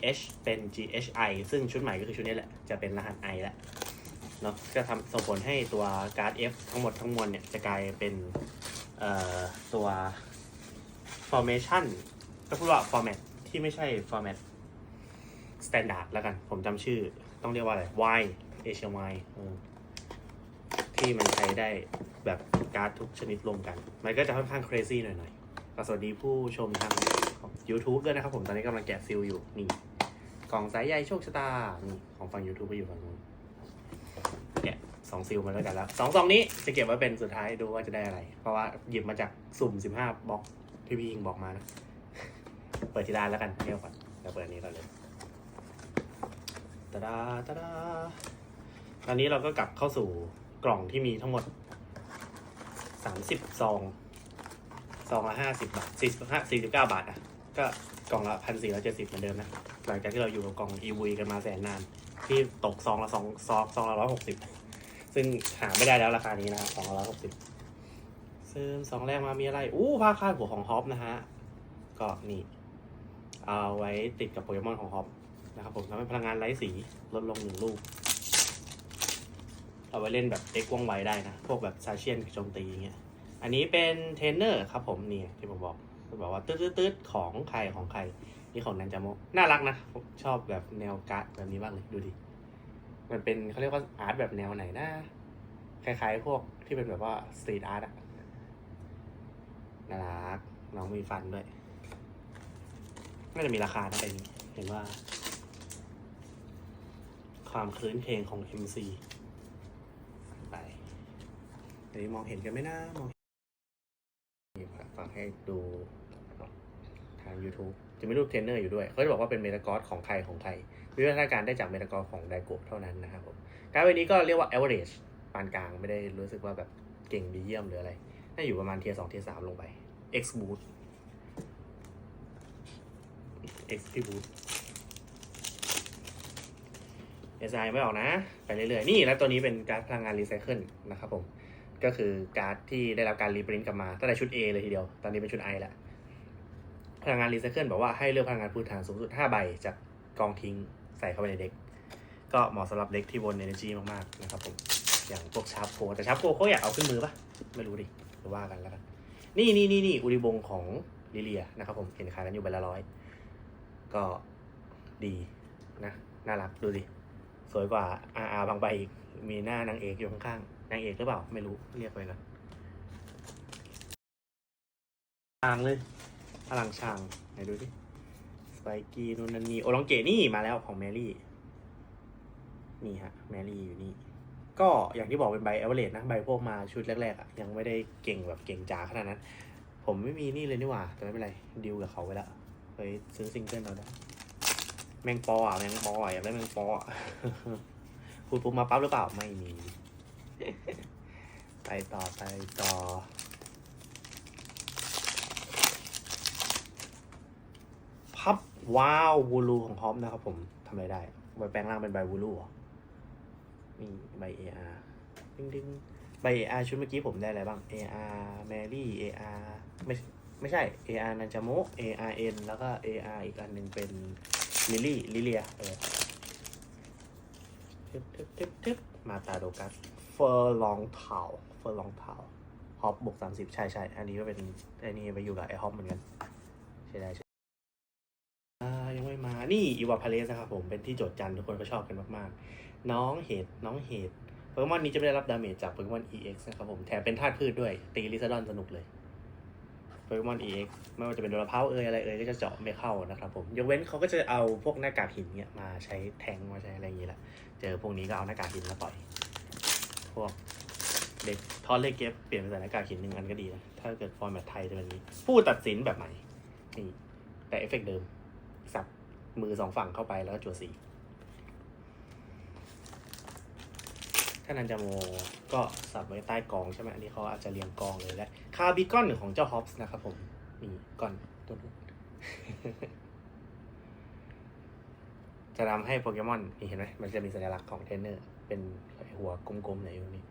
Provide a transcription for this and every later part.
GH เป็น GHI ซึ่งชุดใหม่ก็คือชุดนี้แหละ จะเป็นรหัส I แล้วเนาะก็ทำส่งผลให้ตัวการ์ด F ทั้งหมดทั้งมวลเนี่ย จะกลายเป็นตัว formation ก็พูดว่า format ที่ไม่ใช่ format standard แล้วกัน ผมจำชื่อต้องเรียกว่าอะไร Y Asia Y เออที่มันใช้ได้แบบการ์ดทุกชนิดรวมกัน มันก็จะค่อนข้าง crazy หน่อยๆสวัสดีผู้ชมทาง YouTube ด้วยนะครับผม ตอนนี้กำลังแกะซิลอยู่นี่ กล่องสายใยโชคชะตานี่ของฝั่ง YouTube ไปอยู่ฝั่งนู้นแกะสองซิลมาแล้วกันแล้วสองซองนี้จะเก็บไว้เป็นสุดท้ายดูว่าจะได้อะไร เพราะว่าหยิบมาจากสุ่ม15บล็อกที่พี่ยิงบอกมานะเปิดทีละอันแล้วกันเที่ยวก่อนเดี๋ยวเปิดอันนี้ก่อนเลยตาดาตาดาตอนนี้เราก็กลับเข้าสู่กล่องที่มีทั้งหมด30ซองซองละ50บบาท45 49บาทอะก็ กล่องละพันสี่ร้อยเจ็ดสิบเหมือนเดิมนะ หลังจากที่เราอยู่กับกล่องอีวีกันมาแสนนาน ที่ตกซองละสองซองซองละร้อยหกสิบซึ่งหาไม่ได้แล้วราคานี้นะสองร้อยหกสิบซึ่งสองแรกมามีอะไร อู้ผ้าคาดหัวของฮอปนะฮะ ก็นี่เอาไว้ติดกับโปเกมอนของฮอปนะครับผมทำให้พลังงานไร้สีลดลงหนึ่งลูก เอาไว้เล่นแบบเด็กว่องไวได้นะ พวกแบบซาเชียนโจมตีอย่างเงี้ย อันนี้เป็นเทรนเนอร์ครับผมนี่ที่ผมบอก บอกว่าตืดๆของใครของใครนี่ของนันจาโมน่ารักนะผมชอบแบบแนวการ์ดแบบนี้มากเลยดูดิมันเป็นเขาเรียกว่าอาร์ตแบบแนวไหนนะคล้ายๆพวกที่เป็นแบบว่าสตรีทอาร์ตอะน่ารักน้องมีฟันด้วยน่าจะมีราคานะเป็นเห็นว่า ความคลื้นเพลงของ MC ไปอันมองเห็นกันไหมนะมอง ฟังให้ดูทาง YouTube จะมีรูปเทรนเนอร์อยู่ด้วย เขาจะบอกว่าเป็นเมตากอสของใครของใครวิวัฒนาการได้จากเมตากอสของไดโกะเท่านั้นนะครับผมการ์ดใบนี้ก็เรียกว่า average ปานกลางไม่ได้รู้สึกว่าแบบเก่งดีเยี่ยมหรืออะไร น่าอยู่ประมาณเทียร์สองเทียร์สามลงไป X boot X P boot S I ไม่ออกนะ ไปเรื่อยๆ นี่แล้วตัวนี้เป็นการพลังงานรีไซเคิลนะครับผม ก็คือการ์ดที่ได้รับการรีปรินต์กลับมาตั้งแต่ชุด A เลยทีเดียว ตอนนี้เป็นชุด I แล้วพลังงานรีไซเคิลบอกว่าให้เลือกพลังงานพื้นฐานสูงสุด 5 ใบจากกองทิ้งใส่เข้าไปในเด็ก ก็เหมาะสำหรับเด็กที่วน energy มากๆนะครับผม อย่างพวกชาร์ปโคแต่ชาร์ปโคเขาอยากเอาขึ้นมือปะไม่รู้ดิหรือว่ากันแล้วกัน นี่นี่นี่นี่อุริบงของลิเลียนะครับผมเห็นขายกันอยู่ใบละร้อยก็ดีนะน่ารักดูดิสวยกว่าอาอาบางใบอีกมีหน้านางเอกอยู่ข้างๆ นางเอกหรือเปล่า ไม่รู้เรียกไปก่อนชางเลยพลังชางไหนดูดิสไปกี้นู่นนั่นนี่โอลองเกนี่มาแล้วของแมรี่นี่ฮะแมรี่อยู่นี่ ก็อย่างที่บอกเป็นใบเอเวอเรสต์นะใบพวกมาชุดแรกๆอะ่ะยังไม่ได้เก่งแบบเก่งจ๋าขนาดนั้น ผมไม่มีนี่เลยนี่หว่า แต่ไม่เป็นไรดิวกับเขาไว้แล้วไปซื้อซิงเกิลเราได้แมงปออะแมงปออะอยากได้แมงปออะพูดปุ๊บมาปั๊บหรือเปล่าไม่มี ไปต่อไปต่อ พับว้าววูลูของฮอปนะครับผมทำอะไรได้ใบแปลงร่างเป็นใบวูลูเหรอนี่ใบ AR ดึงดึงใบ AR ชุดเมื่อกี้ผมได้อะไรบ้าง AR แมรี่ AR ไม่ไม่ใช่ AR นันจาโม ARN แล้วก็ AR อีกอันหนึ่งเป็นลิลี่ลิเลียเออทึบทึบทึบทึบมาตาโดกัส อร์ลองเทาเฟอร์ลองเทาฮอปบวกสามสิบใช่ใช่อันนี้ก็เป็นอันนี้ไปอยู่กับไอฮอปเหมือนกัน ใช่ได้ใช่ยังไม่มานี่อีวาพาเลสนะครับผมเป็นที่โจทย์จันทร์ทุกคนก็ชอบกันมากๆ น้องเห็ดน้องเห็ดโปเกมอนนี้จะไม่ได้รับดาเมจจากโปเกมอน EX นะครับผมแถมเป็นธาตุพืชด้วย ตีลิซาดอนสนุกเลยโปเกมอน EX ไม่ว่าจะเป็นโดราเพาเอยอะไรเอยก็จะเจาะไม่เข้านะครับผมยกเว้นเขาก็จะเอาพวกหน้ากากหินเนี่ยมาใช้แทงมาใช้อะไรอย่างนี้แหละเจอพวกนี้ก็เอาหน้ากากหินมาต่อย พวกเด็กทอนเลขเก็บเปลี่ยนเป็นใส่หน้ากากหินหนึ่งอันก็ดีนะ ถ้าเกิดฟอร์แมตไทยจะเป็นนี้ ผู้ตัดสินแบบใหม่นี่แต่เอฟเฟกต์เดิม สับมือสองฝั่งเข้าไปแล้วก็จั่วสีถ้านันจาโมก็สับไว้ใต้กองใช่ไหมอันนี้เขาอาจจะเรียงกองเลยและคาร์บิคอนของเจ้าฮอปส์นะครับผมนี่ก่อนตัวนู้นจะทำให้โปเกมอนนี่เห็นไหมมันจะมีสัญลักษณ์ของเทรนเนอร์ เป็นหัวกลมๆไหนอยู่นี่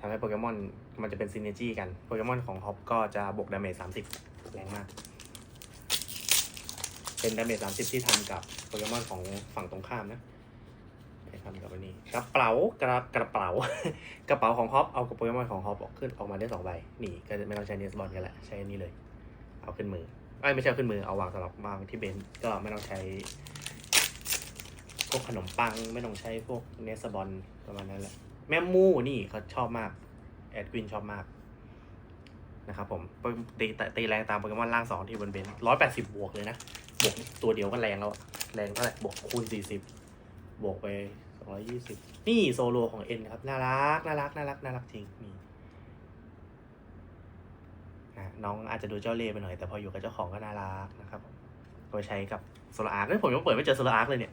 ทำให้โปเกมอนมันจะเป็นซินเนจี้กัน โปเกมอนของฮอปก็จะบวกดาเมจสามสิบแรงมาก เป็นดาเมจสามสิบที่ทำกับโปเกมอนของฝั่งตรงข้ามนะไปทำกับอันนี้ กระเป๋ากระกระเป๋า กระเป๋าของฮอปเอากับโปเกมอนของฮอปออกขึ้นออกมาได้สองใบ นี่ก็จะไม่ต้องใช้เนสบอลกันแหละใช้อันนี้เลย เอาขึ้นมือไอ้ยไม่ใช่ขึ้นมือ เอาวางสำหรับวางที่เบนก็ไม่ต้องใช้ พวกขนมปังไม่ต้องใช้พวกเนสบอลประมาณนั้นแหละ แม่มูนี่เขาชอบมาก แอดวินชอบมากนะครับผมตีตีแรงตามโปเกมอนล่างสองที่บนเบนร้อยแปดสิบบวกเลยนะ บวกตัวเดียวก็แรงแล้ว แรงเท่าไหร่บวกคูณสี่สิบบวกไปสองร้อยยี่สิบนี่โซโลของเอ็นครับ น่ารักน่ารักน่ารักน่ารักจริงนี่น้องอาจจะดูเจ้าเล่ห์ไปหน่อย แต่พออยู่กับเจ้าของก็น่ารักนะครับผมก็ใช้กับโซลาร์กผมยังเปิดไม่เจอโซลาร์กเลยเนี่ย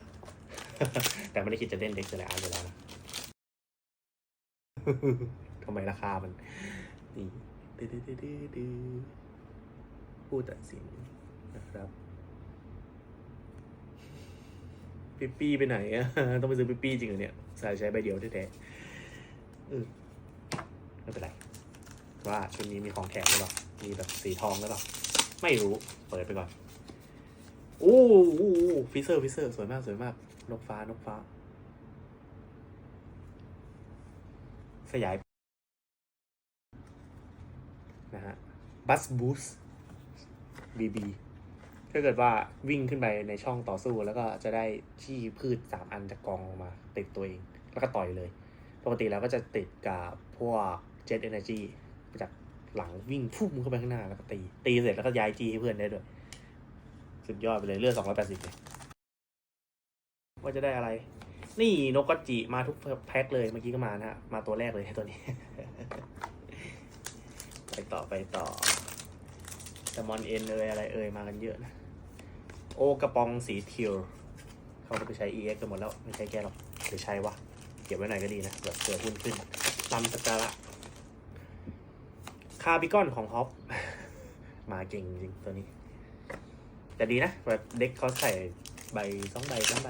แต่ไม่ได้คิดจะเล่นเด็กโซลาร์อยู่แล้วนะทำไมราคามัน นี่ดื้อดื้อดื้อดื้อผู้ตัดสินนะครับปิปปี้ไปไหนอะต้องไปซื้อปิปปี้จริงเหรอเนี่ยสายใช้ใบเดียวแท้ๆอืมไม่เป็นไรว่าชุดนี้มีของแถมหรือเปล่ามีแบบสีทองหรือเปล่าไม่รู้ เปิดไปก่อนโอ้โหฟิเซอร์ฟิเซอร์สวยมากสวยมาก นกฟ้านกฟ้าสยาย นะฮะบัสบูสบีบีถ้าเกิดว่าวิ่งขึ้นไปในช่องต่อสู้แล้วก็จะได้ที่พืชสามอันจากกองลงมา ติดตัวเอง แล้วก็ต่อยเลย ปกติแล้วก็จะติดกับพวกเจ็ตเอเนจีจากหลังวิ่งพุ่งเข้าไปข้างหน้าแล้วก็ตี ตีเสร็จแล้วก็ย้ายจีให้เพื่อนได้ด้วย สุดยอดไปเลยเลือดสองร้อยแปดสิบเลย ว่าจะได้อะไร นี่นกกระจิมาทุกแพ็คเลยเมื่อกี้ก็มานะฮะมาตัวแรกเลยตัวนี้ ไปต่อไปต่อแตมอนเอ็นเอยอะไรเอยมากันเยอะนะ โอกระปองสีเทียวเขาก็ไปใช้ EX กันหมดแล้ว ไม่ใช่แกหรอกหรือใช่วะ เก็บไว้หน่อยก็ดีนะเผื่อเผื่อหุ้นขึ้นตามสการะคาร์บิกอนของฮอปมาเก่งจริงตัวนี้ แต่ดีนะแบบเด็กเขาใส่ใบสองใบสามใบ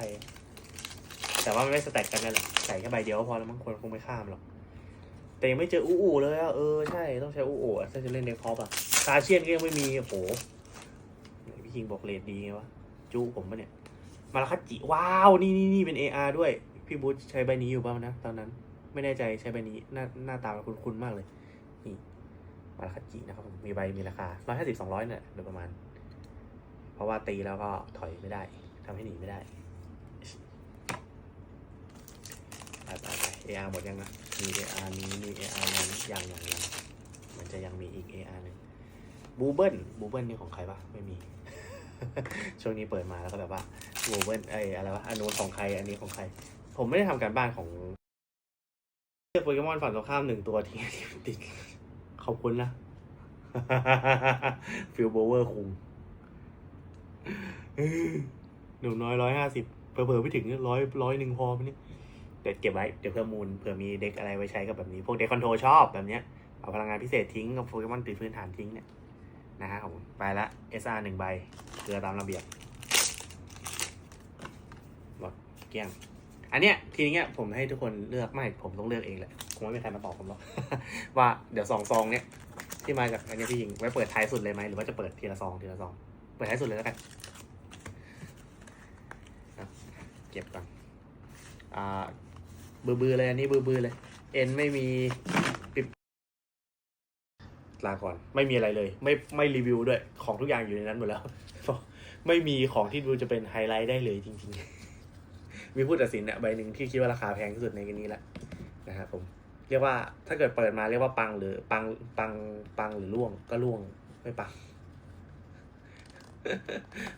แต่ว่ามันไม่สแต็กกันนั่นแหละใส่แค่ใบเดียวก็พอแล้วมั้งคนคงไม่ข้ามหรอก แต่ยังไม่เจออูอูเลยอะเออใช่ต้องใช้อูอูอะถ้าจะเล่นเด็กพอปอะซาเชียนก็ยังไม่มีโอ้โหพี่คิงบอกเลดดีไงวะจูผมปะเนี่ย มาลาคัจจิว้าวนี่นี่นี่เป็น AR ด้วย พี่บูธใช้ใบนี้อยู่ป่ะนะตอนนั้น ไม่แน่ใจใช้ใบนี้หน้าหน้าตามันคุ้นมากเลยนี่มาลาคัจจินะครับผมมีใบมีราคาร้อยห้าสิบสองร้อยเนี่ยโดยประมาณ เพราะว่าตีแล้วก็ถอยไม่ได้ทำให้หนีไม่ได้ ไปไปไป AR หมดยังนะมี AR นี้มี AR นั้นยังยังยังมันจะยังมีอีก AR หนึ่งบูเบิลบูเบิลนี่ของใครปะไม่มี ช่วงนี้เปิดมาแล้วก็แบบว่าบูเบิลไออะไรวะอันนู้นของใครอันนี้ของใคร ผมไม่ได้ทำการบ้านของเลือกโปเกมอนฝั่งตรงข้ามหนึ่งตัวที่ติดขอบคุณนะฟิลโบเวอร์คุงหนูน้อยร้อยห้าสิบเผลอๆไม่ถึงร้อยร้อยหนึ่งพอไหมเนี่ย เดี๋ยวเก็บไว้เดี๋ยวเพิ่มมูลเผื่อมีเด็กอะไรไว้ใช้กับแบบนี้ พวกเด็กคอนโทรชอบแบบเนี้ยเอาพลังงานพิเศษทิ้งกับโปเกมอนติดพื้นฐานทิ้งเนี่ยนะฮะผมไปละ SR หนึ่งใบเกลือตามระเบียบหมดเกลี้ยง อันเนี้ยทีนี้ผมให้ทุกคนเลือกไม่ผมต้องเลือกเองแหละคงไม่มีใครมาตอบผมหรอกว่าเดี๋ยวสองซองเนี้ยที่มาจากอันเนี้ยพี่ยิงไว้เปิดท้ายสุดเลยไหมหรือว่าจะเปิดทีละซองทีละซองเปิดท้ายสุดเลยแล้วกันเก็บก่อนอ่า บือบือๆเลยอันนี้บือบือๆเลย เอ็นไม่มีปิดลาก่อน ไม่มีอะไรเลย ไม่ไม่รีวิวด้วย ของทุกอย่างอยู่ในนั้นหมดแล้ว ไม่มีของที่ดูจะเป็นไฮไลท์ได้เลยจริงๆ มีผู้ตัดสินเนี่ยใบหนึ่งที่คิดว่าราคาแพงที่สุดในกันนี้แหละนะครับผม เรียกว่าถ้าเกิดเปิดมาเรียกว่าปังหรือปังปังปังหรือล่วงก็ล่วงไม่ปัง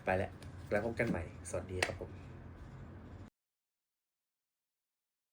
ไปแล้ว แล้วพบกันใหม่ สวัสดีครับผม